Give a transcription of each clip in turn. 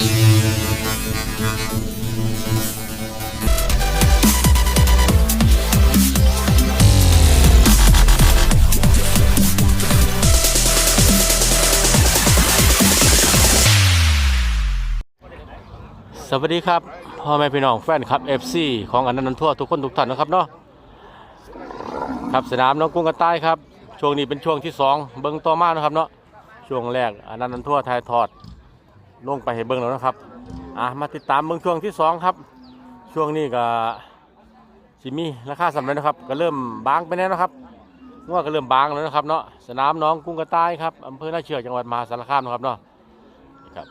สวัสดีครับพ่อแม่พี่น้องแฟนครับ FC ของอนันต์นันทั่วทุกคนทุกท่านนะครับเนาะครับสนามน้องกุ้งกระต่ายครับช่วงนี้เป็นช่วงที่สองเบิ้งต่อมานะครับเนาะช่วงแรกอนันต์ทั่วไทยทอด ลงไปให้เบิ้งแล้วนะครับอะมาติดตามเบิ้งช่วงที่สองครับ ช่วงนี้ก็สิมีราคาสำเร็จนะครับ ก็เริ่มบางไปแล้วนะครับงวก็เริ่มบางแล้วนะครับเนาะสนามน้องกุ้งกระต่ายครับอำเภอหน้าเชือกจังหวัดมหาสารคามนะครับเนาะนี่ครับ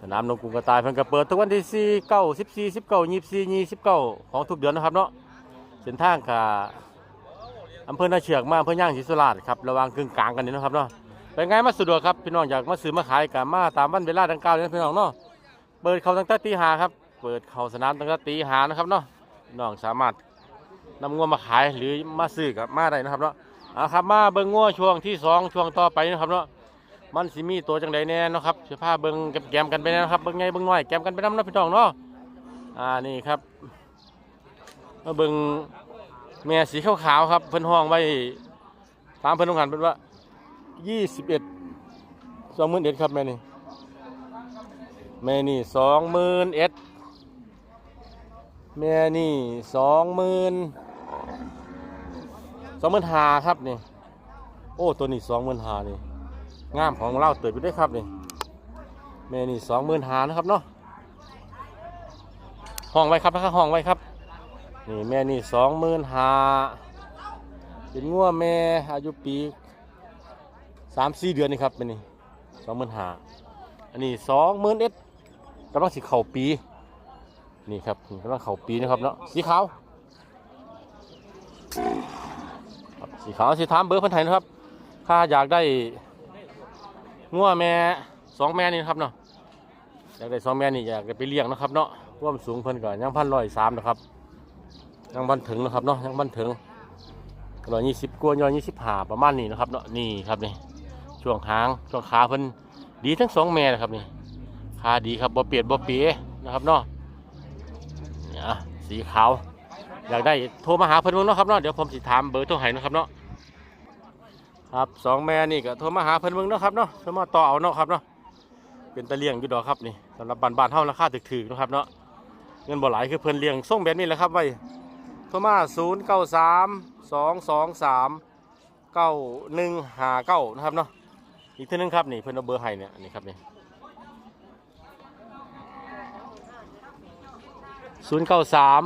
สนามน้องกรุงกระต่ายเพิ่นก็เปิดทุกวันที่4 9 14 19 24 29ของทุกเดือนนะครับเนาะเส้นทางกับอำเภอหน้าเชือกมาอำเภอย่างศรีสุราษฎร์ครับระหว่างกึ่งกลางกันนี่นะครับเนาะ เป็นไงมาสะดวกครับพี่น้องอยากมาซื้อมาขายกับมาตามวันเวลาดังกล่าวนี่นะพี่น้องเนาะเปิดเขาตั้งแต่ตีหาครับ เปิดเขาสนามตั้งแต่ตีหานะครับเนาะน้องสามารถนำงัวมาขายหรือมาซื้อกับมาได้นะครับเนาะเอาครับมาเบิ่งงัวช่วงที่สองช่วงต่อไปนะครับเนาะมันสิมีตัวจังใดแน่นะครับเสื้อผ้าเบิ่งแกมกันไปแน่นะครับเบิ่งไงเบิ่งน้อยแกมกันไปน้ำนะพี่น้องเนาะอ่านี่ครับมาเบิ่งแม่สีขาวๆครับเพิ่นห้องไว้ตามเพิ่นต้องการเป็นว่า ยี่สิบเอ็ดสองหมื่นเอ็ดครับแม่นี่แม่นี่สองหมื่นเอ็ดแม่นี่สองหมื่นสองหมื่นหาครับนี่โอ้ตัวนี้สองหมื่นหานี่งามของเราเติบไปด้ครับนี่แม่นี่สองหมื่นหานะครับเนาะห้องไว้ครับนะครับห้องไว้ครับนี่แม่นี่สองหมื่นหาเป็นงัวแม่อายุปี สามสี่เดือนนี่ครับเป็นนี่สองหมื่นหาอันนี้สองหมื่นเอ็ดกำลังสีเข่าปีนี่ครับกำลังเข่าปีนะครับเนาะสีขาวสีขาวสีทามเบอร์พันไทยนะครับถ้าอยากได้งัวแม่สองแม่นี่นครับเนาะอยากได้สองแม่นี่อยากไปเลี้ยงนะครับเนาะร่วมสูงเพิ่นก็ยังพันร้อยสามนะครับยังพันถึงนะครับเนาะยังพันถึงร้อยยี่สิบกว่าร้อยยี่สิบห้าประมาณนี้นะครับเนาะนี่ครับนี่ ช่วงหางช่วงขาเพิ่นดีทั้งสองแม่นะครับนี่ขาดีครับบ่เปียดบ่เปียนะครับเนาะเนี่ยอะสีขาวอยากได้โทรมาหาเพิ่นเบิ่งเนาะครับเนาะเดี๋ยวผมสิถามเบอร์โทรให้นะครับเนาะครับสองแม่นี่ก็โทรมาหาเพิ่นเบิ่งเนาะครับเนาะโทรมาต่อเอาเนาะครับเนาะเป็นตะเลียงอยู่ดอกครับนี่สำหรับบ้านบ้านๆเฮาราคาถึกๆเนะครับเนาะเงินบ่หลายคือเพิ่นเลี้ยงส่งแบบนี้แหละครับไว้โทรมา0 9 3 2 2 3 9 1 5 9นะครับเนาะ อีกเท่านึงครับนี่เพิ่นเอาเบอร์ให้เนี่ยนี่ครับนี่0 9 3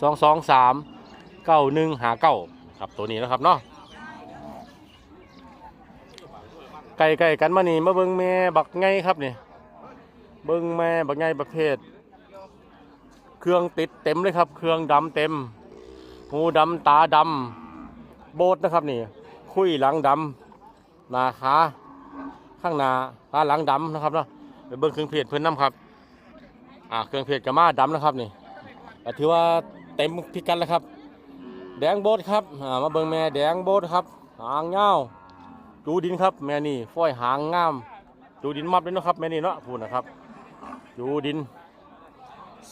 2 2 3 9 1 5 9ครับตัวนี้นะครับเนาะไก่ไก่กันมานี่มาเบิ่งแม่บักไงครับนี่เบิ่งแม่บักไงประเภท เครื่องติดเต็มเลยครับ เครื่องดำเต็มหูดำตาดำโบดนะครับนี่ คุยหลังดำหน้าขา ข้างหน้าขาหลังดำนะครับเนาะไปเบิ่งเครื่องเพชรเพิ่นน้ำครับอ่าเครื่องเพชรกับมาดำนะครับนี่ก็ถือว่าเต็มพิกัดแล้วครับ แดงโบดครับอ่ามาเบิ่งแม่แดงโบดครับ หางเงาจูดินครับ แม่นี่ฝ้อยหางงามจูดินมับเลยนะครับแม่นี่เนาะพูดนะครับจูดิน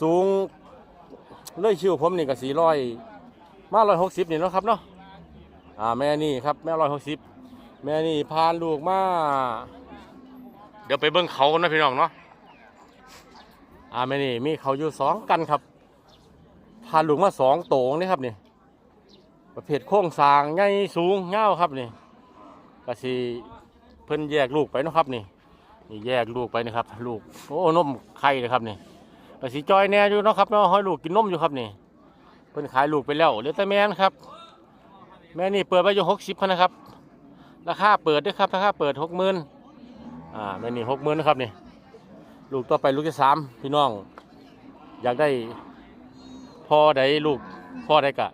สูงเลยชิวผมนี่ก็สี่ร้อยมาร้อยหกสิบนี่นะครับเนาะอ่าแม่นี่ครับแม่ร้อยหกสิบแม่นี่พานลูกมา ดี๋ยวไปเบิ้งเขากันนะพี่น้องเนาะอ่าแม่นี่มีเขาอยู่สองกันครับพานลูกมาสองโตงนี่ครับนี่ประเภทโค้งสางใหญ่สูงเงาครับนี่ก็สิเพิ่นแยกลูกไปนะครับนี่นี่แยกลูกไปนะครับ ลูกโอ้นมไข่นะครับนี่ก็สิจอยแน่อยู่นะครับเนาะห้อยลูกกินนมอยู่ครับนี่เพิ่นขายลูกไปแล้วเหลือแต่แม่นะครับ แม่นี่เปิดไปอยู่หกสิบพันนะครับราคาเปิดด้วยครับราคาเปิดหกหมื่น อ่าแม่นี่หกหมื่นนะครับนี่ลูกต่อไปลูกที่สามพี่น้อง อยากได้พ่อใดลูกพ่อใดกะ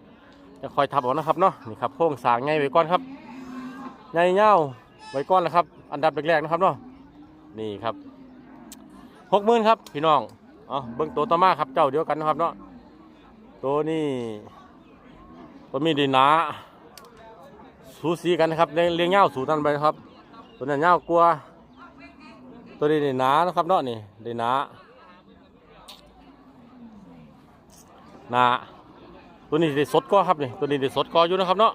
จะคอยทับเอานะครับเนาะนี่ครับโค้งสางไงไว้ก่อนครับใหญ่เง่าไว้ก้อนแล้วครับ อันดับแรกๆนะครับเนาะนี่ครับหกหมื่นครับพี่น้องเอาเบิ้งตัวต่อมาครับเจ้าเดียวกันนะครับเนาะตัวนี้ตัวมีดีนาสูสีกันนะครับเลี้ยงเลี้ยงเง่าสูตันไปครับตัวนั้นเง่ากลัว ตัวนี้ได้หนานะครับเนาะนี่ได้หนาหนาตัวนี้ได้สดก็ครับนี่ตัวนี้ได้สดก็อยู่นะครับเนาะ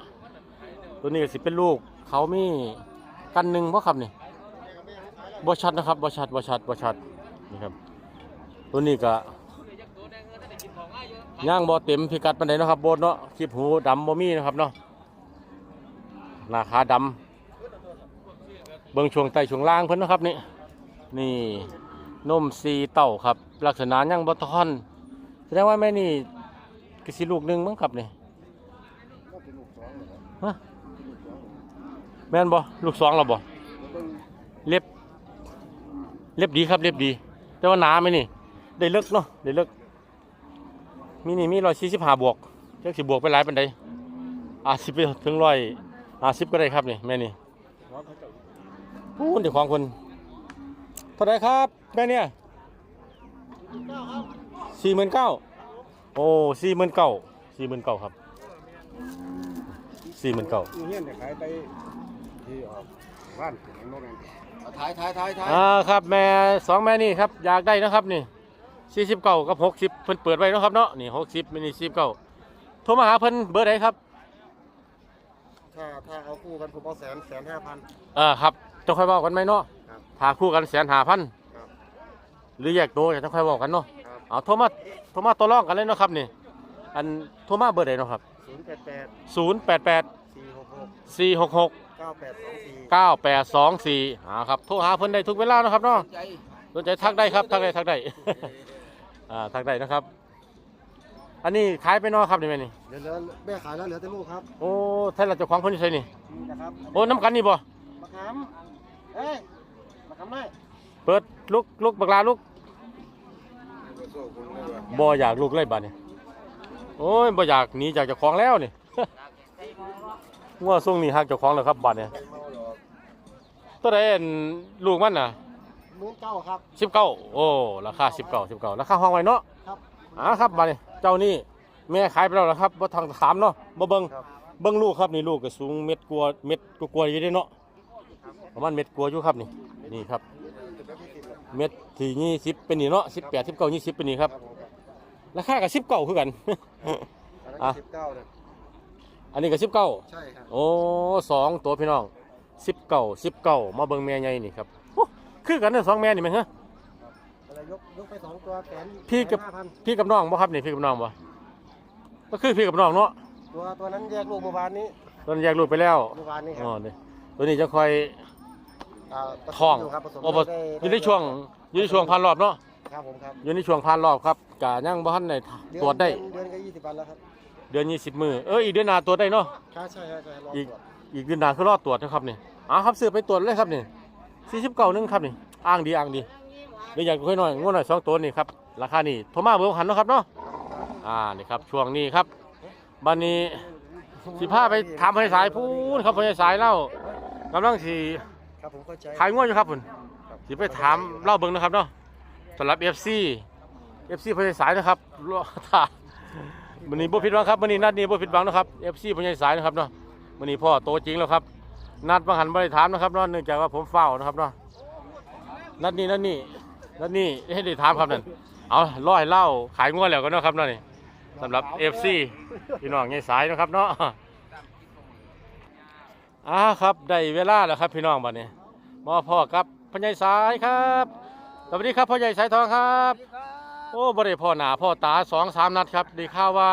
ตัวนี้ก็สิเป็นลูก เขามีกันหนึ่งเพราะครับนี่บ่ชัดนะครับบ่ชัดบ่ชัดบ่ชัดนี่ครับ ตัวนี้ก็ย่างบ่เต็มพิกัดปานใดนะครับโบดเนาะคลิปหูดำบ่มีนะครับเนาะหน้าขาดำเบิ่งช่วงใต้ช่วงล่างเพิ่นนะครับนี่ นี่นมซีเต่าครับ ลักษณะยังบ่ทอนแสดงว่าแม่นี่กสิลูกหนึ่งมั้งครับนี่ฮะแม่นบ่ลูกสองแล้วบ่เล็บ เล็บดีครับ เล็บดี แต่ว่าหนาไหมนี่ ได้เลิกเนาะได้เลิกมีนี่มีร้อยสี่สิบห้าบวกจักสิบวกไปหลายปันใดอาสิบไปถึงร้อยอาสิบก็ได้ครับนี่แม่นี่พูดเดี๋ยวของคน ท่าไหรครับแม่เนี่ยสี่หมื่นเก้าโอ้สี่หมื่นเก้าสี่หมื่นเก้าครับสี่หมื่นเก้าอยู่เฮียนเนี่ยขายไปที่ออกบ้านถึงโน่นนั่นถ่ายถ่ายถ่ายถ่ายอ่าครับแม่สองแม่นี่ครับอยากได้นะครับนี่สี่สิบเก้ากับหกสิบเพิ่นเปิดไว้เนาะครับเนาะนี่หกสิบไม่นี่สี่สิบเก้าโทรมาหาเพิ่นเบอร์ไหนครับถ้าถ้าเอาคู่กันผมเอาแสนแสนห้าพันเออครับจะค่อยบอกกันไหมเนาะ ครับถ้าคู่กันแสนหาพันครับหรือแยกตัวจะค่อยบอกกันเนาะครับ เอาโทรมาโทรมาตัวรองกันเลยเนาะครับนี่ อันโทรมาเบอร์ไหนเนาะครับ ศูนย์แปดแปดศูนย์แปดแปดสี่หกหกสี่หกหกเก้าแปดสองสี่เก้าแปดสองสี่อ่าครับ โทรหาเพิ่นได้ทุกเวลานะครับเนาะสนใจทักได้ครับ ทักได้ทักได้ อ่าทักได้นะครับ อันนี้ขายไปเนอครับนี่แม่นี่ เดี๋ยวเหลือแม่ขายแล้วเหลือแต่ลูกครับโอ้แท้ละเจ้าของเพิ่นอยู่ไสนี่ นี่นะครับโอ้น้ำกันนี่บ่มะขามเอ้ย มะขามได้เปิดลุกลุกบักลาลุกบ่อยากลุกเลยบัดนี้โอ้ยบ่อยากหนีจากเจ้าของแล้วนี่งัวส่งนี่ฮักเจ้าของแล้วครับบัดนี้ตัวใดอันลูกมันน่ะมื้อเก้าครับสิบเก้าโอ้ราคาสิบเก้าสิบเก้าราคาห้องไว้เนาะครับอ่าครับมาเนี่ยเจ้านี่แม่ขายไปแล้วนะครับบ่ทางถามเนาะบ่เบิ่งครับเบิ่งลูกครับนี่ลูกก็สูงเม็ดกลัวาเม็ดกลัวาๆอยู่เด้เนาะประมาณเม็ดกลัวาอยู่ครับนี่ นี่ครับ เม็ดที่ยี่สิบเป็นนี่เนาะสิบแปดสิบเก้ายี่สิบเป็นนี่ครับผมครับราคากับสิบเก้าคือกันอันนั้นอะสิบเก้าเลยอันนี้ก็สิบเก้าใช่ครับโอ้สองตัวพี่น้องสิบเก้าสิบเก้ามาเบิ่งแม่ใหญ่นี่ครับโอ้คือกันเนี่ยสองแม่นี่แมั้งฮะอะไรยกยกไปสองตัวแสนพี่กับห้าพันพี่กับน้องบ่ครับนี่พี่กับน้องบ่ก็คือพี่กับน้องเนาะตัวตัวนั้นแยกลูกเมื่อวานนี้ตอนนแยกลูกไปแล้วเมื่อวานนี้คอ๋รัอบนี่ตัวนี้จะคอยอ่าผสมท้องยู่ครับผสมโอ้บ่ได้อยู่ในช่วงอยู่ในช่วงผ่านรอบเนาะครับผมครับอยู่ในช่วงผ่านรอบครับกะยังบ่ทันได้ตรวจได้เอนเดือนก็ยี่สิบวันแล้วครับเดือน20มื้อเอออีกเดือนหน้าตรวจได้เนาะ ใช่ใช่ใช่ใช่รออีกตรวจอีกเดือนหน้าคือรอดตรวจนะครับนี่อ่าครับซื้อไปตรวจเลยครับนี่49นึงครับนี่อ้างดีอ้างดีเดี๋ยวอยากค่อยหน่อยงวดหน่อยสองตัวนี่ครับราคานี่โทรมาเบอร์หันเนาะครับเนาะอ่านี่ครับช่วงนี้ครับบัดนี้สิพาไปถามพญสายพูนครับพญสายเล่ากำลังสิ ครับผมเข้าใจขายงวดอยู่ครับพุ่นครับสิไปถามเล่าเบิ่งนะครับเนาะสำหรับ FC FC พญสายนะครับรอท่าวันนี้บ่ผิดหวังครับวันนี้นัดนี้บ่ผิดหวังนะครับ FC พญสายนะครับเนาะวันนี้พ่อโตจริงแล้วครับ นัดบางหันบ่ได้ถามนะครับเนาะเนื่องจากว่าผมเฝ้านะครับเนาะนัดนี้นัดนี้นัดนี้ให้ได้ถามครับนั่นเอาร้อยเล่าขายงวดแล้วกันเนาะครับเนาะนี่สำหรับ FC พี่น้องพญสายนะครับเนาะ อ่าครับได้เวลาแล้วครับพี่น้องบัดนี้มาพ่อครับพ่อใหญ่สายครับสวัสดีครับพ่อใหญ่สายทองครับ โอ้บ่ได้พ่อหนาพ่อตาสองสามนัดครับได้ข่าวว่า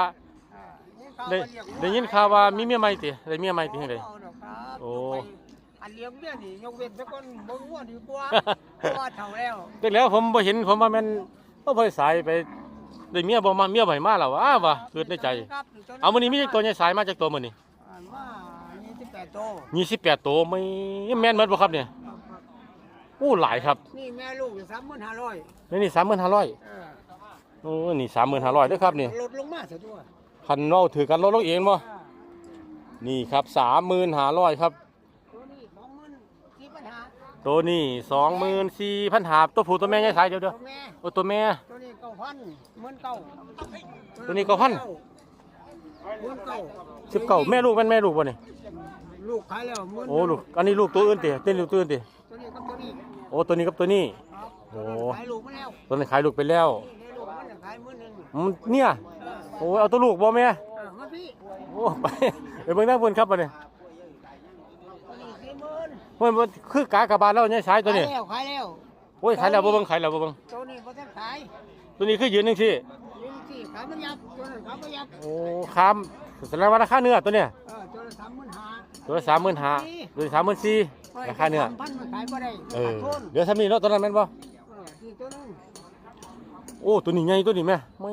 ได้ได้ยินข่าวว่ามีเมียใหม่ติได้เมียใหม่ติจังไดโอ้ อันเลี้ยงเนี่ยนี่ยกเว้นสักคนบ่งัวดีกว่าเพราะว่าเฒ่าแล้วจังแล้วผมบ่เห็นผมว่าแม่นโอ้พ่อใหญ่สายไปได้เมียบ่มาเมียใหม่มาแล้วว้าวะเกิดในใจ ครับเอามื้อนี้มีจักตัวใหญ่สายมาจักตัวมื้อนี้ อ่ามา28 โต28ตัวไม่แม่นหมดบ่ครับเนี่ยโอ้หลายครับนี่แม่ลูก35,500นี่นี่35,500เออโอ้นี่35,500เด้อครับนี่ลดลงมาซะด้วยคันเว้าถือกันลดลงเองบ่อ่านี่ครับสามหมื่นห้าร้อยครับตัวนี้20,000ที่ปัญหาตัวนี้สองหมื่นสี่พันหาตัวผู้ตัวแม่ยังสายเดียวเดียวตัวแม่โอ้ตัวแม่ ตัวนี้9,000 19,000ตัวนี้9,000 19,000สิบเก้าแม่ลูกแม่นแม่ลูกบ่นี่ ลูกขายแล้ว10,000โอ้ลูกอันนี้ลูกตัวอื่นติเต้นลูกตัวอื่นติตัวนี้กับตัวนี้โอ้ตัวนี้กับตัวนี้ ครับโอ้ ขายลูกมาแล้วตัวนี้ขายลูกไปแล้วนี่ลูกมันน่ะขายมื้อหนึงอืมเนี่ยโอ้ยเอาตัวลูกบ่แม่เออมาพี่โอ้ไปไปเบิ่งหน้าเพิ่นครับบัดนี้ตัวนี้สี่หมื่นเพิ่นมันคือกากระบาลแล้วเนี่ยสายตัวนี้ขายแล้วขายแล้วโอ้ยขายแล้วบ่เบิ่งขายแล้วบ่เบิ่งตัวนี้บ่ทันขายตัวนี้คือยืนจังซี่ยืนที่ขายมันยับตัวนั้นขายมันยับโอ้ค้ามแสดงว่าราคาเนื้อตัวเนี้ยเออตัวละสามหมื่นห้า ตัวละ35,000ตัวละ34,000ราคาเนื้อสมพันมันขายบ่ได้เออขาดทุนเดี๋ยวทำนี่เนาะตัวนั้นแม่นบ่เออที่ตัวนึงโอ้ตัวนี้ใหญ่ตัวนี้แม่ไม่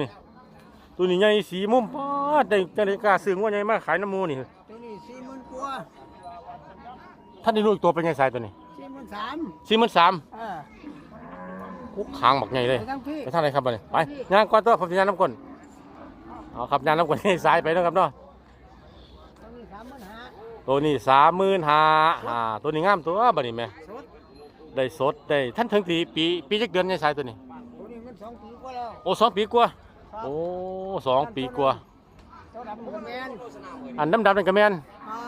นี่ตัวนี้ใหญ่สีมุมปาดได้จังได๋กล้าซื้องัวใหญ่มาขายน้ำหมูนี่ตัวนี้สี่หมื่นกว่าท่านได้รู้อีกตัวเป็นไงสายตัวนี้สี่หมื่นสาม43,000เออคุกคางบักใหญ่เลยไปทั้งพี่ไปทางไหนครับบัดนี้ไปย่างก่อนตัวผมสิย่างน้ำก้นเอาครับย่างน้ำก้นให้สายไปเนาะครับเนาะ ตัวนี้สามหมื่นห้าตัวนี้35,000อ่าตัวนี้งามตัวบัดนี้แม่สดได้สดได้ท่านถึงปีปีปีจักเดือนไงสายตัวนี้ ตัวนี้มันสองปีกว่าแล้วโอ้สองปีกว่าครับโอ้สองปีกว่าตัวดำกับแมนอันดำดำๆนั่นก็แม่น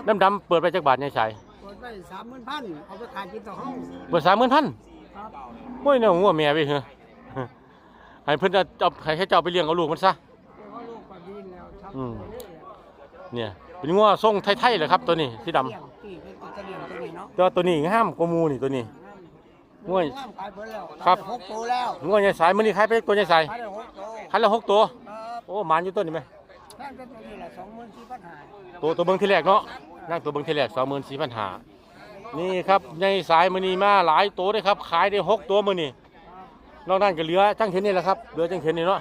ครับดำดำๆเปิดไปจักบาทไงสายเปิดไปสามหมื่นพันเอาไปขายกินต่อห้องเปิดสามหมื่นพันครับโอ้ยเนี่ยงัวแม่ไปเหรอให้เพิ่นจะเอาให้ให้เจ้าไปเลี้ยงเอาลูกมันซะเดี๋ยวเขาลูกก็ดินแล้วทำอืมไปเรื่อยๆเนี่ย เป็นงัวทรงไทยๆเลยครับ ตัวนี้สีดำเลี้ยงตีเป็นตัวเลี้ยงตัวนี้เนาะแต่ว่าตัวนี้งามกว่าหมูนี่ตัวนี้ง่วยงามขายเพิ่นแล้วครับขายได้หกตัวแล้วงัวใหญ่สายมื้อนี้ขายไปตัวใหญ่สายขายได้หกตัวคันละหกตัว ครับโอ้หมานอยู่ตัวนี้ไหมแพงก็ตัวนี้แหละสองหมื่นสี่พันห้าตัวตัวเบิ่งที่แรกเนาะนั่งตัวเบิ่งที่แรก24,500นี่ครับใหญ่สายมื้อนี้มาหลายตัวเด้ครับ ขายได้หกตัวมื้อนี้นอกนั้นก็เหลือจังเห็นนี่แหละครับเหลือจังเห็นนี่เนาะ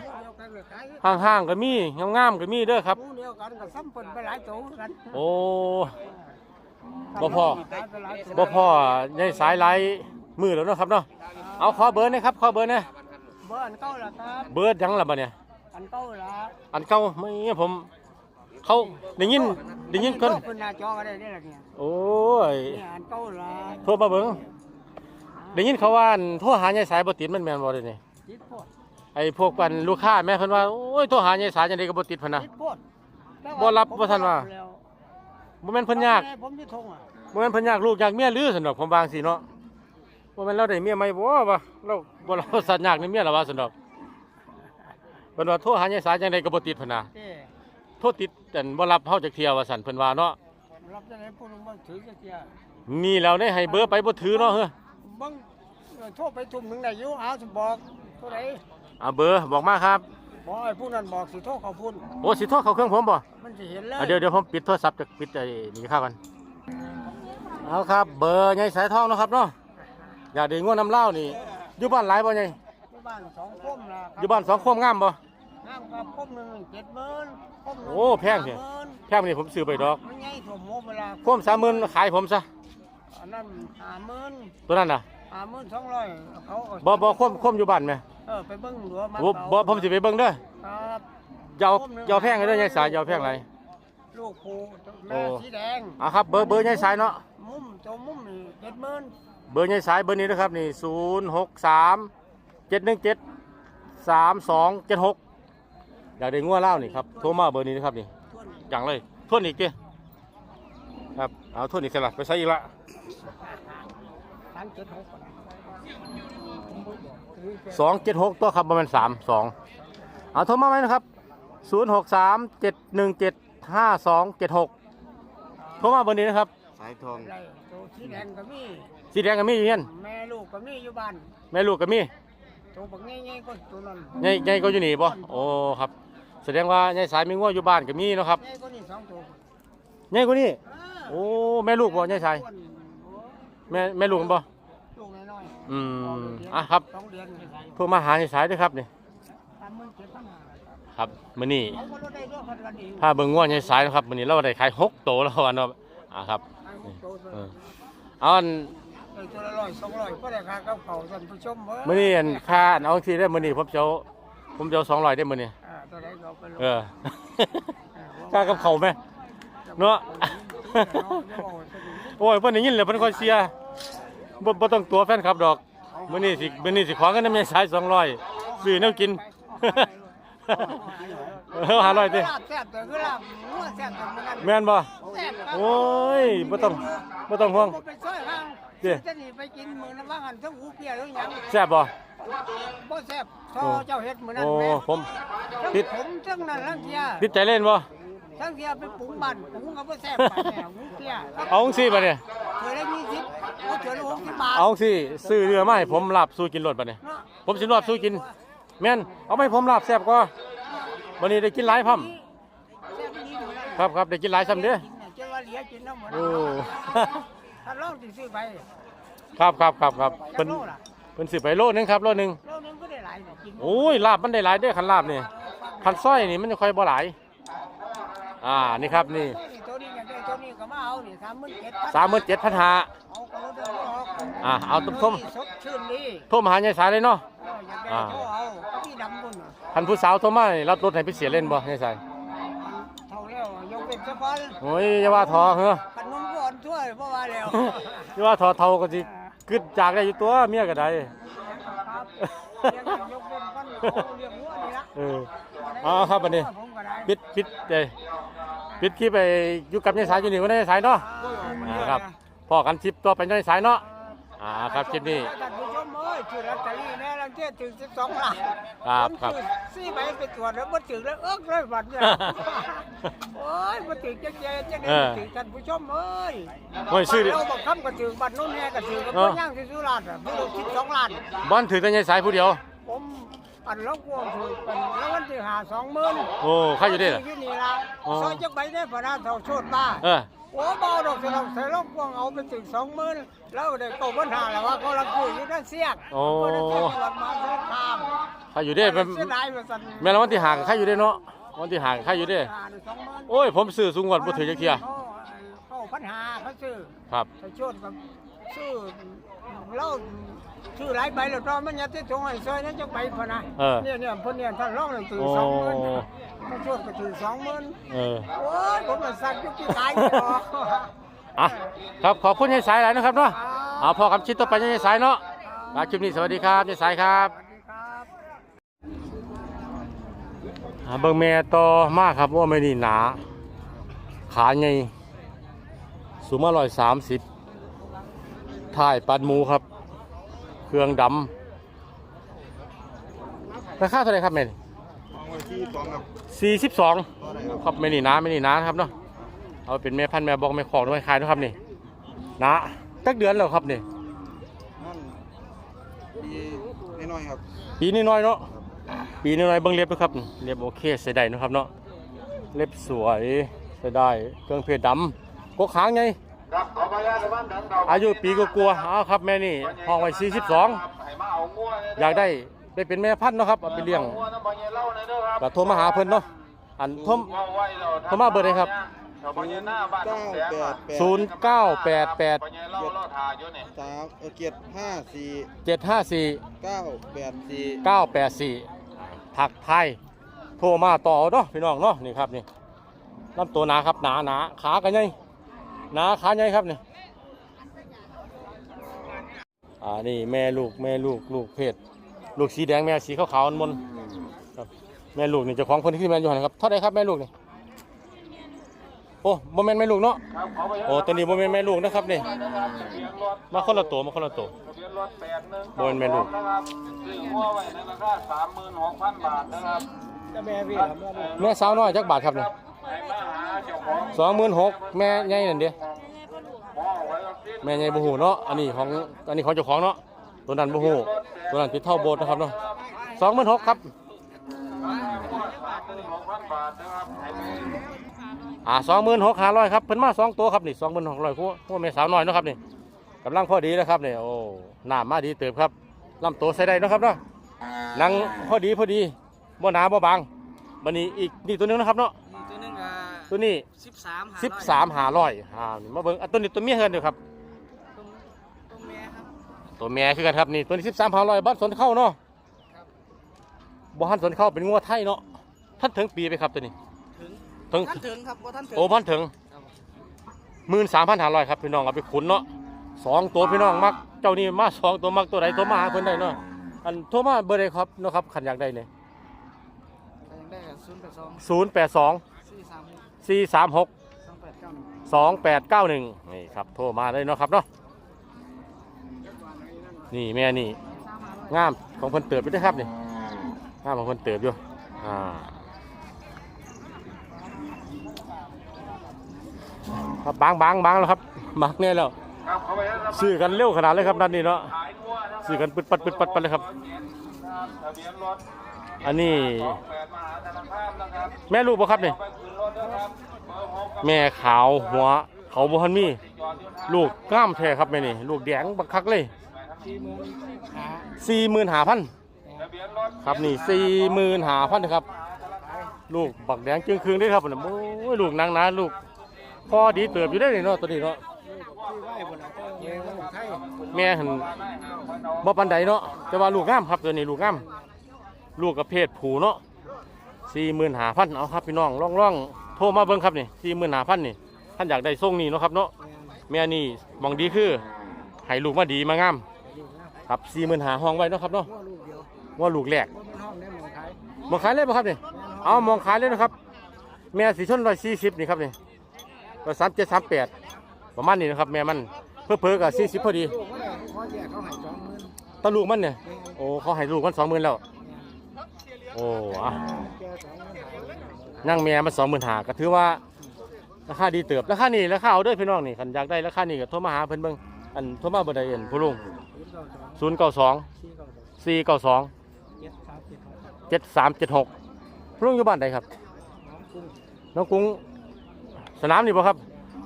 ห่างๆก็มีงามๆก็มีเด้อครับหมู่เดียวกันก็ซ้ำเพิ่นไปหลายตัวเหมือนกันโอ้ บ่พอขายไปหลายตัวบ่พ่อใหญ่สายหลายมือแล้วเนาะครับเนาะเอาขอเบอร์หนะครับขอเบอร์หนะเบอร์อันเก่าล่ะครับ เบอร์หยังล่ะบัดเนี่ย อันเก่าล่ะอันเก่าไม่ผม เขาได้ยินได้ยินคนโทรขึ้นหน้าจอก็ได้เด้อล่ะเนี่ยโอ้ยเนี่ยอันเก่าล่ะโทรมาเบิ่งได้ยินเขาว่าอั่นโทรหาใหญ่สายบ่ติดมันแม่นบ่เด้นี่ติดโพด ไอ้พวกปันลูกค้าแม่เพิ่นว่า โอ้ยโทรหาใหญ่สายจังได๋ก็บ่ติดพุ่นน่ะ ติดโพดแต่บ่รับผมบ่ทันว่าแล้วบ่แม่นเพิ่นยากผมที่ทงอะบ่แม่นเพิ่นยากลูกอยากเมียหรือซั่นดอกผมวาจั่งสิเนาะบ่แม่นเราได้เมียใหม่บ่วะเราบ่เราสัตว์ยากในเมียล่ะว่าซั่นดอกเพิ่นว่าโทรหาใหญ่สายจังได๋ก็บ่ติดพุ่นน่ะเอ้โทษติดแต่บ่รับเฮาจักเที่ยว่าสั่นเพิ่นว่าเนาะรับจะได้พูดลงมาถือจะเกียนี่แล้วได้ให้เบอร์ไปบ่ถือเนาะเฮ้อ บังเออโทษไปทุ่มหนึ่งได้อยู่เอาสิบอกเท่าไหร่ เอาเบอร์บอกมาครับบอกไอ้ผู้นั้นบอกสิโทษเขาพูดโอ้สิโทรเข้าเครื่องผมบ่มันจะเห็นเลยอะเดี๋ยวเดี๋ยวผมปิดโทรศัพท์จะปิดไอ้นี่เข้ากันเอาครับ เบอร์ใหญ่สายทองเนาะครับเนาะอยากได้งวดน้ำเหล้านี่อยู่บ้านหลายบ่ใหญ่ที่บ้านสองคมนะครัอยู่บ้านสองโคมงามบ่ห้ามกับคมหนึ่งเจ็ดหมื่นคมหนึ่งโอ้แพงเถอะสามหมื่นแค่นี้ผมซื้อไปดอกมันใหญ่ถ่วมโมเวลาโคม30,000ขายผมซะอันนั้นห้าหมื่นตัวนั้นน่ะห้าหมื่นสองร้อยเขาก็บ่บ่โคมโคมอยู่บ้านแม่ เออไปเบิ้งหัวมันโอ้บ่ผมสิไปเบิ่งเด้อครับอยาวอยาวแพงเลยเด้อใหญ่สายอยาวแพงหลายลูกผูโอ้แม่สีแดงอะครับเบอร์เบอร์ใหญ่สายเนาะมุมตัวมุมนี่เจ็ดหมื่นเบอร์ใหญ่สายเบอร์นี้นะครับนี่ศูนย์หกสามเจ็ดหนึ่งเจ็ดสามสองเจ็ดหกอยากได้งัวเล่าวนี่ครับโทรมาเบอร์นี้นะครับนี่ทวนจังเลยทวนอีกดิครับเอาทวนอีกสลับไปใส่อีกละสามเจ็ดหก สองเจ็ดหกตัวครับประมาณสามสองเอาโทรมาไหมนะครับศูนย์หกสามเจ็ดหนึ่งเจ็ดห้าสองเจ็ดหกโทรมาเบอร์นี้นะครับ สายทองไรตัวสีแดงก็มี สีแดงก็มีอยู่เงี้ยแม่ลูกก็มีอยู่บ้านแม่ลูกก็มีตัวบักง่ายๆก็ตัวนั้นใหญ่ใหญ่ก็อยู่นี่ป่โอ้ครับ แสดงว่าใหญ่สายมีงัวอยู่บ้านก็มีเนาะครับง่ายก็นี่สองตัวใหญ่กว่านี้เออโอ้แม่ลูกบ่ใหญ่สายอ้วนโอ้แม่แม่ลูกกันบ่ลูกน้ อยๆอืมสงเดืนอะครับสองเดือนไม่ใช่โทรมาหาในสายด้วยครับนี่สามหมื่นเจ็ดพันห้าครับมื้อนี้เขาก็ลดได้ด้วยพันกันเองถ้าเบิ่งง่วในสายนะครับมื้อนี้เราได้ขายหกโตวแล้ววันเนาะอ่าครับขายหกตัวเออเอาอันได้ตัวละร้อยสองร้อยก็ได้ค่ากับเขาวท่านผู้ชมเว้ยมื้อนี้อันค่าอันเอาที่ได้มื้อนี้ผมจะเอาผมจะเอา200ได้มื้อนี้อ่าตัวไหนก็เอาไปลงเออค่ากับเขาวไหมเนาะโอ้ยเพิ่นได้ยินแล้วเพิ่นค่อยเสีย บ่บ่ต้องตัวแฟนคลับดอกมื้อนี้สิมื้อนี้สิขอเงินนำแม่สาย200ซื้อแนวกิน เออ500ติลาบแซ่บแต่คือลาบหัวแซ่บแต่มันนั่นแม่นบ่แซ่บครับโอ้ยบ่ต้องบ่ต้องห่วง ผมไปช่วยข้างเด้จะหนีไปกินมื้อนั้นว่างั้นทั้งหูเปียแล้วหยังแซ่บบ่บ่แซ่บทอเจ้าเฮ็ดมื้อนั้นโอ้แม่ผมทั้งติดผมทั้งนั้นทั้งเทียติดใจเล่นบ่ ทั้งเทียไปปรุงบ้านปรุงก็บ่แซ่บไปแม่หูเปียเอาจังซี่บัดนี้เคยได้มีสิบโอ้เถื่อละหกสิบบาทเอาจังซี่ซื้อเรือมาให้ผมลาบสู้กินรถบัดนี้เนาะผมสิรอดสู้กิน แม่นเอาไปให้ผมลาบแซ่บกว่าวันนี้ได้กินหลายพร้อมแซ่บดีอยู่แล้วครับครับได้กินหลายซ้ำเด้อเจ้าว่าเหลียกินน้ำหมดโอ้ถ้าลองสิซื้อไปครับครับครับครับจัเพิ่กนโลล่ะเพิ่นสิไปโลนึงครับโลนึงโลนึงก็ได้หลายเนี่ยกินโอ้ยลาบมันได้หลายเด้อคันลาบนี่คันซอยนี่มันจะค่อยบ่หลาย อ่านี่ครับนี่ตัวนี้อย่างได้ตัวนี้ก็มาเอานี่สามหมื่นเจ็ดพันสามหมื่นเจ็ดพันห้าเอากระโดดเดินออกอ่าเอาตุ้มสดชื่นดีโทรมาหายายสายเลยเนาะ เอออยากได้โทรเอาก็ที่ดำบุญน่ะคันผู้สาวโทรมานี่รับรถให้ไปเสียเล่นบ่ยายสายเท่าแล้วยกเป็นสะพานโอ้ยอย่าว่าทอเหรอขนมก่อนถ้วยเพราะว่าแล้วอย่าว่าทอเท่าก็สิกึดจากได้อยู่ตัวเมียก็ได้ ครับเลี้ยงยกเป็นกันเอาเลี้ยงวัวนี่ละเออ เอาครับบัดนี้ ผมก็ได้ปิดปิดเอ้ย ปิดคลิปไปอยู่กับยายสายอยู่นี่ก็ได้ยายสายเนาะอ่าครับพอกันคลิปตัวเป็นยายสายเนาะอ่าครับคลิปนี้ ท่านผู้ชมเอ้ยถือลอตเตอรี่แน่ลังเที่ยถึง12ล้านครับครับผมถือสี่ใบไปตรวจแล้วบ่ถึงแล้วเอิ้กเลยบัดเนี่ย โอ้ยบ่ถึงจังแย่จังได๋เออ บ่ถึงท่านผู้ชมเอ้ยโอ้ยซื้อดิ บ้านเราบักคำก็ถึงบัดโน้นแน่ก็ถึงก็เอบ่อ ย่างสิสุราษฎร์อะบ่รู้12ล้าน บอลถือแต่ยายสายผู้เดียว ผม อันละกวงถือเป็นแล้ววันที่หา20,000โอ้ใครอยู่เด้ล่ะอยู่นี่ล่ะอ๋อ ซอยจักใบได้พระนาเท่าโชดบ้าเออ โอ้เบาดอกสิเราใส่ลงกวงเอาไปถึง20,000แล้วได้เก้าปัญหาแล้วว่าเขาลังคุยอยู่นั่นเสียกโอ้บ่ได้เสียกหลังมาเสียทางใครอยู่เด้แม่เสียดายว่าซั่นแม่ละวันที่ห่างใครอยู่เด้เนาะวันที่ห่างใครอยู่เด้หาได้20,000โอ้ย ผมซื้อสูงกว่าบ่ถือจักเที่ยเขาปัญหาเขาซื้อครับไปโชดกับซื้อเรา ซื้อหลายใบแล้วตอนมันยัดที่ถุงให้ซอยนั้นจักใบพอนะเออ เนี่ยเนี่ยเพิ่นเนี่ยท่านร้องเลยถือโอ้สองหมื่นเขาโชดก็ถือสองหมื่นเออ โอ้ยผมก็สั่งยุติตายไม่ออก อะครับขอบคุณยายสายหลายนะครับเนาะเอาพอคำชิดต่อไปยายสายเนาะครับคลิปนี้สวัสดีครับยายสายครับสวัสดีครับอ่าเบิ่งแม่ต่อมากครับว่าไม่นี่หนา ขาใหญ่สูงมาร้อยสามสิบถ่ายปัดหมูครับ เครื่องดำราคาเท่าไหร่ครับแม่นี่เอาไว้ที่สองครับสี่สิบสองตัวไหนครับครับไม่นี่หนาไม่นี่หนานะครับเนาะเอาเป็นแม่พันธุ์แม่บอกแม่ของด้วยขายด้วยครับนี่หนาตักเดือนแล้วครับนี่นั่นปีน้อยๆครับปีนี้น้อยเนาะปีนี้น้อยเบิ่งเล็บด้วยครับเล็บโอเคใส่ได้นะครับเนาะเล็บสวยใส่ได้เครื่องเพชรดำกกหางไง อายุปีก็กลัวๆเอาครับแม่นี่ห้องไว้42 อยากได้ได้เป็นแม่พันธุ์เนาะครับเอาไปเลี้ยงก็โทรมาหาเพิ่นเนาะอันโทรโทรมาเบอร์ใดครับ เก้าแปดแปด0988สามเออเกียรติห้าสี่754เก้าแปดสี่984ถักไทยโทรมาต่อเอาเนาะพี่น้องเนาะนี่ครับนี่ลำตัวหนาครับหนาหนาขากันใหญ่ หนาขาใหญ่ครับนี่อ่านี่แม่ลูกแม่ลูกลูกเพศลูกสีแดงแม่สีขาวๆมนๆครับแม่ลูกนี่เจ้าของเพิ่นที่แม่นอยู่หั่นครับเท่าไหร่ครับแม่ลูกนี่โอ้บ่แม่นแม่ลูกเนาะโอ้ตัวนี้บ่แม่นแม่ลูกนะครับนี่มาคนละตัวมาคนละตัวโดนแม่ลูกซื้อหัวไว้ในราคาสามหมื่นหกพันบาทนะครับจะแม่พี่ครับแม่พี่แม่สาวน้อยจักบาทครับนี่ให้มาหาเจ้าของ สองหมื่นหกแม่ใหญ่นั่นเดียหมอไว้ก็สิ้นแม่ใหญ่บูหูเนาะ อันนี้ของ อันนี้ของเจ้าของเนาะ ตัวนั้นบูหูตัวนั้นติดเท่าโบสถ์นะครับเนาะสองหมื่นหกครับหมื่นหกพันบาทนะครับให้ไปอ่าสองหมื่นหกห้าร้อยครับ เพิ่นมาสองตัวครับนี่สองหมื่นหกร้อยคู่พวกแม่สาวน้อยเนาะครับนี่กำลังพอดีนะครับนี่ โอ้ หน้ามาดีเติบครับลำตัวใส่ได้เนาะครับเนาะหนังพอดีพอดีบ่หนาบ่บางบันนี้อีกนี่ตัวหนึงนะครับเนาะตัวนึงอะ ตัวนี้13สิบสามหาร้อยอ่านี่มาเบิ่งอะตัวนี้ตัวเมียเฮือนเดียวครับตัวแม่ครับตัวแม่คือกันครับนี่ตัวนี้สิบสามพันร้อยบ้านสนเข้าเนาะบ้านสนเข้าเป็นงัวไทยเนาะท่านถึงปีไปครับตัวนี้ถึงถึงท่านถึงครับบ่ท่านถึงโอ้พันถึงหมื่นสามพันห้าร้อยครับพี่น้องเอาไปขุนเนาะสองตัวพี่น้องมักเจ้านี่มาสองตัวมักตัวไหนตัวมาหาเพิ่นได้เนาะอันโทรมาเบอร์ใดครับเนาะครับขันอยากได้เนี่ยยังได้ศูนย์แปดสอง ศูนย์แปดสองสี่สามหกสี่สามหกสองแปดเก้าหนึ่งสองแปดเก้าหนึ่งนี่ครับโทรมาได้เนาะครับเนาะนี่แม่นี่งามของเพิ่นเติบอยู่เด้อครับนี่งามของเพิ่นเติบอยู่อ่าครับบางบางบางแล้วครับมักแน่แล้วครับเข้าไปแล้วครับซื้อกันเร็วขนาดเลยครับนั่นนี่เนาะขายงัวนะครับซื้อกันปึดปัดปึดปัดไปเลยครับทะเบียนรถ อันนี้แม่ลูกบ่ครับนี่เอาไประครับหกกับแม่ขาวหัว เขาบ่ทันมีจอดอยู่ทางลูกกล้ามแท้ครับแม่นี่ ลูกแดงบักคักเลยสี่หมื่นหา45,000ทะเบียนรถครับนี่45,000ครับ ลูกบักแดงจึงคืนได้ครับผมโอ้ยลูกนางนาลูกพอดีเติบอยู่ได้นี่เนาะตัวนี้เนาะที่ไหวบนนั้นก็เงี้ยมันไทยแม่หันบ่ปานใดเนาะแต่ว่าลูกงามครับตัวนี้ลูกงาม ลูกกับเพศผูเนาะ45,000เอาครับพี่น้องล่องๆโทรมาเบิ่งครับนี่45,000นี่ท่านอยากได้ทรงนี้เนาะครับเนาะแม่นี่มองดีคือให้ลูกมาดีมางามครับสี่หมื่นหาห้องไว้เนาะครับเนาะว่าลูกเดียวว่าลูกแรกว่าเป็นห้องได้หมองขายเลยป่ะครับนี่เอามองขายเลยนะครับ แม่สีชนร้อยสี่สิบนี่ครับนี่ร้อยสามเจ็ดสามแปดประมาณนี้นะครับ แม่มันเพื่อเพิ่กับสี่สิบพอดีต้าให้สองหมื่นตลูกมันเนี่ยโอ้เขาให้ลูกมันสองหมื่นแล้ว โอ้อะแกสองหมื่นหานั่งแม่มันสองหมื่นหาก็ถือว่าราคาดีเติบราคานี่ราคาเอาเด้วยพี่น้องนี่คันอยากได้ราคานี่ก็โทรมาหาเพิ่นเบิ่งอันโทรมาบ่ได้เอ็นผู้ลุงศูนย์เก้าสองสี่เก้าสองเจ็ดสามเจ็ดหกเจ็ดสามเจ็ดหกลุงอยู่บ้านใดครับ น้องกุ้งสนามนี่ป่ะครับ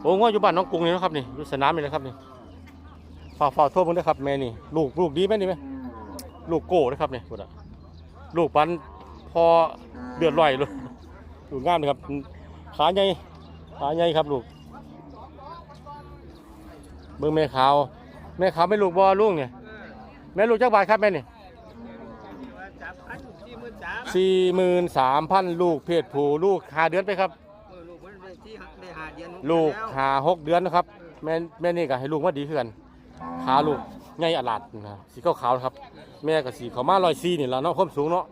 โอ้ง้ออยู่บ้านน้องกรุงนี่นะครับนี่อยู่สนามนี่นะครับนี่ฝากฝากโทษมึงด้วยครับแม่นี่ลูกลูกดีไหมนี่ไหมลูกโก้นะครับนี่พูดอะลูกปัน พอเดือดร้อยเลยลูกงามเลยครับ ขาใหญ่ขาใหญ่ครับลูก เบิ่งแม่ขาว แม่ขาวไม่ลูกบอลูกเนี่ย แม่ลูกจักบาทครับแม่นี่จับอันสี่หมื่นสามสี่หมื่นสามพันลูกเพศผู้ลูกหาเดือนไปครับ ลูกหาหกเดือนนะครับ แม่แม่นี่ก็ให้ลูกมาดีขึ้นขาลูกใหญ่อลาดนะสีขาวๆครับ แม่ก็สีขาวมาลอยซีนี่แล้วเนาะความสูงเนาะ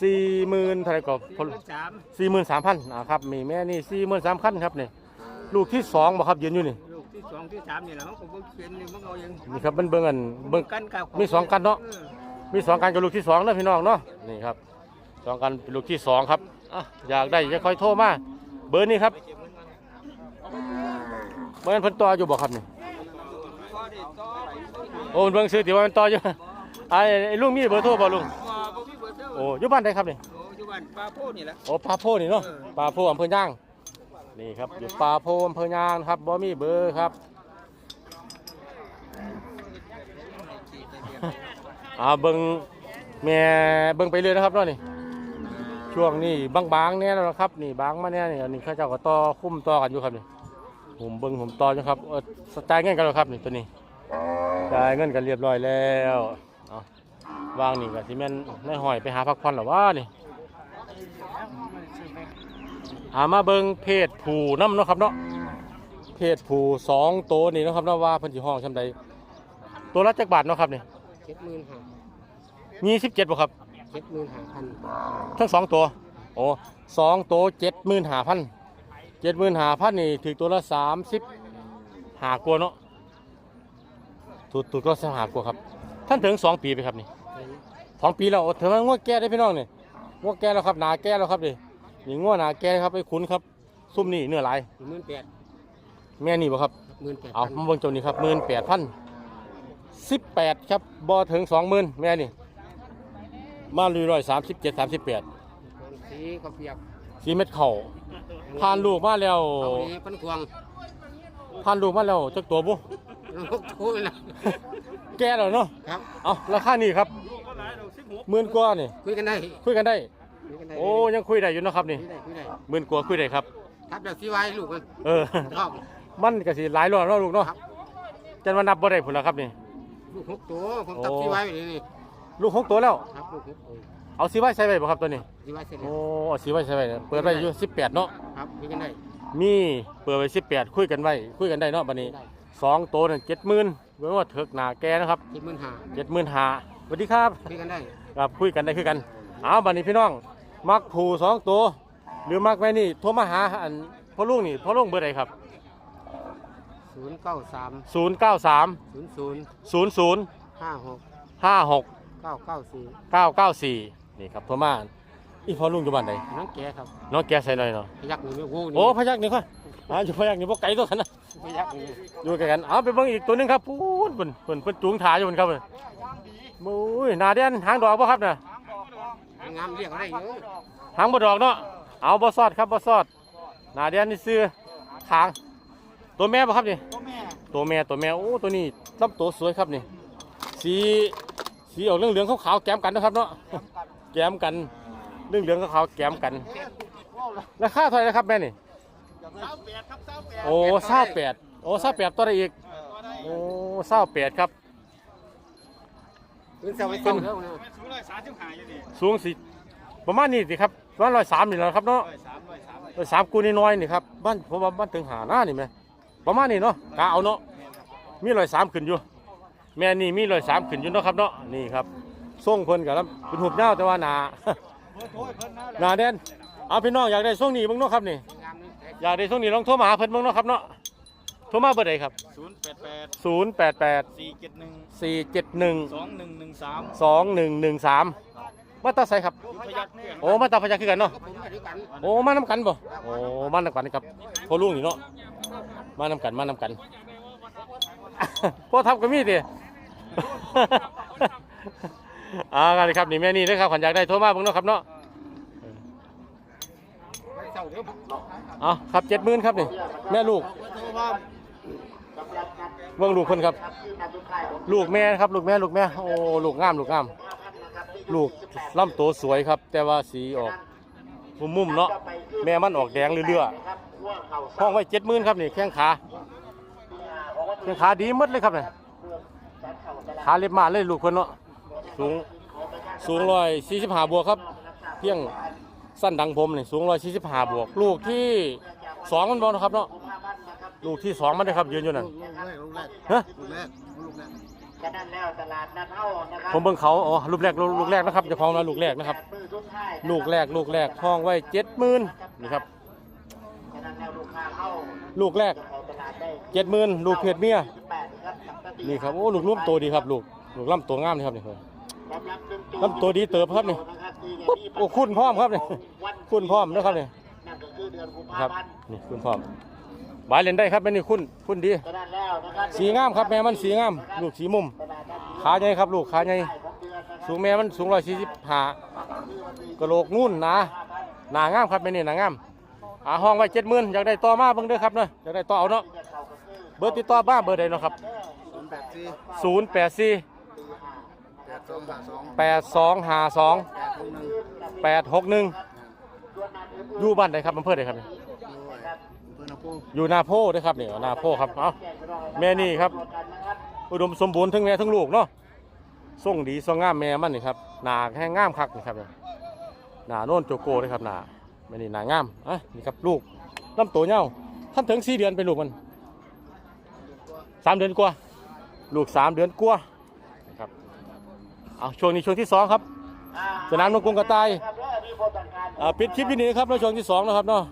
สี่หมื่นเท่าไหรก็สี่หมื่นสามสี่หมื่นสามพันนะครับมีแม่นี่สี่หมื่นสามพันครับนี่ลูกที่สองบ่ครับยืนอยู่นี่ลูกที่สองที่สามนี่แหละเขาก็เบิ่งเขียนนี่มันเอาเองนี่ครับมันเบิ่งกันเบิ่งกันกับมีสองกันเนาะออมีสองกันกับลูกที่สองนะพี่น้องเนาะนี่ครับสองกันเป็นลูกที่สองครับอะอยากได้จะคอยโทรมาเบอร์นี้ครับเบอร์นั้นเพิ่นต่ออยู่บ่ครับนี่โอ้เบิ่งซื้อที่ว่ามันต่ออยู่ไอ้ไอ้ลุงมีเบอร์โทรบ่ลุงบ่บ่มีเบ อร์โทรโอ้อยู่บ้านใดครับนี่โอ้อยู่บ้านปลาโพนี่แหละ โอ้ปลาโพนี่เนาะเออ ปลาโพอำเภอย่างนี่ครับอยู่ปลาโพอำเภอย่างครับบ่มีเบอร์ครับอ่าเบิ่งแม่เบิ่งไปเรื่อยนะครับเนาะนี่ช่วงนี้บางๆเนี่ยแล้วนะครับ นี่บางมาเนี่ยนี่อันนี้เขาเจ้าก็ต่อคุ้มต่อกันอยู่ครับนี่ผมเบิ่งผมต่ออยู่ครับเออจ่ายเงินกันแล้วครับนี่ตัวนี้จ่ายเงินกันเรียบร้อยแล้วเอา วางนี่ก็สิแม่นในห้อยไปหาพักผ่อนหรอวะนี่หามาเบิ่งเพศผู้น้ำเนาะครับเนาะเพศผู้สองตัวนี่เนาะครับเนาะว่าเพิ่นสิห้องชำใดตัวละจักบาทเนาะครับนี่เจ็ดหมื่นห้ามีสิบเจ็ดบ่ครับเจ็ดหมื่นห้าพันทั้งสองตัวโอ้สองตัวเจ็ดหมื่นห้าพันเจ็ดหมื่นห้าพันนี่ถือตัวละสามสิบหากลัวาเนาะถูกถูกก็สหากลัวาครับ ท่านถึงสองปีไปครับนี่ สองปีแล้วโอ้ถือว่างวดแก่ได้พี่น้องนี่งวดแก่แล้วครับหนาแก่แล้วครับดินี่งวดหนาแก่ครับไปคุ้นครับ ซุ่มนี่เนื้อหลายหมื่นแปดแม่นี่บ่ครับหมื่นแปดเอามาเบิ่งเจ้านี่ครับหมื่นแปดพันสิบแปดครับบ่ถึงสองหมื่นแม่นี่มาลุยร้อยสามสิบเจ็ดสามสิบแปดสีก็เปียกสีเม็ดเข่าผ่านลูกมาแล้วเอาดีพันควงผ่านลูกมาแล้วจักตัวบุลูกทูนะแก่แล้วเนาะครับเอาราคานี่ครับ หมื่นกว่านี่ คุยกันได้คุยกันได้ คุยกันได้โอ้ยังคุยได้อยู่เนาะครับนี่คุยได้คุยได้หมื่นกว่าคุยได้ครับทับแบบที่ไว้ลูกมันเออชอบมันก็สิหลายรอบเนาะลูกเนาะครับจันว่านับบ่ได้พุ่นละครับนี่ ลูกหกตัวผมตับที่ไว้ไปนี่ลูกหกตัวแล้ว ครับลูกหกตัวเอาสีไว้ใส่ไว้บ่ครับตัวนี้ที่ไว้เสร็จแล้โอ้วเอาสีไว้ใส่ไว้เปิดไว้อยู่18เนาะ ครับคุยกันได้มีเปิดไว้18คุยกันไว้ คุยกันได้เนาะบัดนี้ได้สองตัวนั่น70,000เบิ่งว่าเถิกหน้าแก่นะครับเจ็ดหมื่นห้า75,000สวัสดีครับ คุยกันได้ ครับคุยกันได้คือกันเอาบัดนี้พี่น้อง มักผูสองตัวหรือมักแม่นี่โทรมาหาอันพ่อลุงนี่พ่อลุงเบอร์ใดครับ ศูนย์เก้าสาม0 9 3 ศูนย์ศูนย์0 0 ห้าหกห้าหกเก้าเก้าสี่เก้าเก้าสี่นี่ครับโทรมาอีพอลุงอยู่บ้านใดน้องแกครับน้องแกใส่หน่อยเนาะพยักหนูนี่โอ้โหโอ้พยักนี่ค่ะอ่าอยู่พยักนี่บ่ไกลตัวกันนะ พยักหนูอยู่ไกลกัน เอาไปเบิ่งอีกตัวหนึงครับปูนเพิ่นเพิ่นเพิ่นจูงถ่ายอยู่เพิ่นครับเพิ่น โอ้ยหน้าแดนหางดอกบ่ครับน่ะงามเรียกอะไรเยอะหางบ่ดอกเนาะเอาบ่ซอดครับบ่ซอดหน้าแดนนี่ซื้อคาง ตัวแม่บ่ครับนี่ตัวแม่ตัวแม่ตัวแม่โอ้ตัวนี้ลำตัวสวยครับนี่ สีสีออกเรื่องเหลืองๆขาวๆแก้มกันนะครับเนาะแก้มกันเรื่องเหลืองๆขาวๆแก้มกันราคาเท่าไหร่นะครับแม่นี่เศร้าแปดครับเศร้าแปดโอ้เศร้าแปดโอ้เศร้าแปดตัวได้อีกโอ้เศร้าแปดครับ เป็นเสาไว้เสาแล้วนะสูงเลยสามสิบห้าอยู่นี่สูงสิประมาณนี้สิครับประมาณร้อยสามนี่แหละครับเนาะร้อยสามร้อยสามร้อยสามกูนี่น้อยนี่ครับบ้านผมว่าบ้านถึงหาหน้านี่ไหมประมาณนี้เนาะกะเอาเนาะมีร้อยสามขึ้นอยู่ แม่นี่มีร้อยสามขึ้นอยู่เนาะครับเนาะนี่ครับส่งเพิ่นกับแล้วเป็นหุบเน่าแต่ว่าหนาหนาแดนเอาพี่น้องอยากได้ส่งนี้บ้างเนาะครับนี่งามนี่อยากได้ส่งนี้ลองโทรมาหาเพิ่นบ้างเนาะครับเนาะ โทรมาเบอร์ใดครับ ศูนย์แปดแปดศูนย์แปดแปดสี่เจ็ดหนึ่งสี่เจ็ดหนึ่งสองหนึ่งหนึ่งสามสองหนึ่งหนึ่งสามมาตาใสครับ ยุพยักเนี่ยโอ้มาตาพยัคฆ์คือกันเนาะผมมาด้วยกันโอ้มาน้ำกันบ่ โอ้มาน้ำกันครับพ่อลุงนี่เนาะ มาน้ำกันมาน้ำกัน พ่อทับก็มีดิ อ่ากันเลยครับนี่แม่นี่นะครับขันอยากได้โทรมาเบิ่งเนาะครับเนาะเสาเดี๋ยวผมเอาครับเจ็ดหมื่นครับนี่แม่ลูก เบิ่งลูกคนครับ ลูกแม่ครับ ลูกแม่ลูกแม่โอ้ลูกงามลูกงาม ลูกลำโตวสวยครับ แต่ว่าสีออกมุมๆเนาะแม่มันออกแดงเรื่อยๆห้องไว้เจ็ดหมื่นครับนี่แข้งขาแข้งขาดีมดเลยครับเนี่ยขาเล็บมาเลยลูกคนเนาะสูงสูงร้อยสี่สิบห้าบวกครับ เพียงสั้นดังผมนี่สูงร้อยสี่สิบห้าบวก ลูกที่สองมันบอนะครับเนาะ ลูกที่สองมันเลยครับยืนอยู่นั่น ลูกแรกลูกแรกฮะ ลูกแรกลูกแรกก็นั่นแล้วตลาดนัดเท่านะครับผมเบิ่งเขาอ๋อลูกแรกลูกลูกแรกนะครับเจะพองนะลูกแรกนะครับ มือทุกท่ายลูกแรกลูกแรกห้องไว้เจ็ดหมื่นนี่ครับก็นั่นแล้วลูกค้าเข้าลูกแรกเข้าตลาดได้เจ็ดหมื่นลูกเพศเมียแปดครับสัปดาห์นี่ครับโอ้ลูกร่วมโตดีครับลูกลูกล่ำตัวงามนี่ครับนี่ครับ สำหรับดนตรีลำตัวดีเติบครับนี่นะครับที่ ปุ๊บโอ้คุณพร้อมครับนี่วันคุณพร้อมนะครับนี่นั่นก็คือเดือนกุมคภารับพันธ์นี่คุณพร้อม บายเล่นได้ครับแม่นี่คุณคุณดีก็นั่นแล้วนะครับสีงามครับแม่มันสีงาม ลูกสีมุมตลาดนัดขาใหญ่ครับ ลูกขาใหญ่ของเดือนนะครับสูงแม่มันสูงร้อยสี่สิบห้ากระโหลกนู่นหนาหนางามครับแม่นี่หนางามอ่าห้องไว้เจ็ดหมื่นอยากได้ต่อมาเบิ่งเด้อครับเนาะอยากได้ต่อเอาเนาะเบอร์ติดต่อบ้าเบอร์ใดเนาะครับศูนย์แปดสี่ศูนย์แปดสี่แปดสองห้าสองแปดสองห้าสองแปดหกหนึ่งแปดหกหนึ่งอยู่บ้านใดครับอำเภอใดครับด้วย อยู่นาโพเด้อครับเนี่ยนาโพครับเอาแม่นี่ครับ อุดมสมบูรณ์ทั้งแม่ทั้งลูกเนาะส่งดีส่งงามแม่มันนี่ครับหนาแห้งงามคักนี่ครับหนาโน่นโจโก้เลยครับหนาแม่นี่หนางามอะนี่ครับลูกลำตัวเน่าท่านถึงสี่เดือนเป็นลูกมันสามเดือนกว่าลูกสามเดือนกว่านะครับเอาช่วงนี้ช่วงที่สองครับสนามนกกรงกระต่ายปิดคลิปที่นี้ครับในช่วงที่สองนะครับเนาะ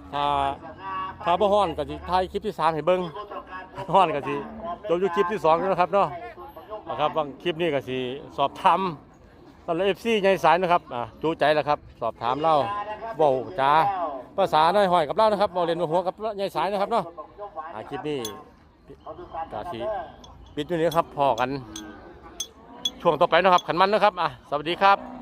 ถ้าถ้าบ่ฮ้อนก็สิถ่ายคลิปที่สามให้เบิ่งฮ้อนก็สิจบอยู่คลิปที่สองแล้วนะครับเนาะนะครับบางคลิปนี้ก็สิสอบถามตอนเอฟซีใหญ่สายนะครับอ่าจูใจแล้วครับ สอบถามเล่าเว้าจาภาษาน้อยห้อยกับเล่านะครับเว้าเล่นหัวกับใหญ่สายนะครับเนาะอ่าคลิปนี้ก็สิปิดอยู่นี้ครับพอกัน ช่วงต่อไปนะครับขันมันนะครับอะสวัสดีครับ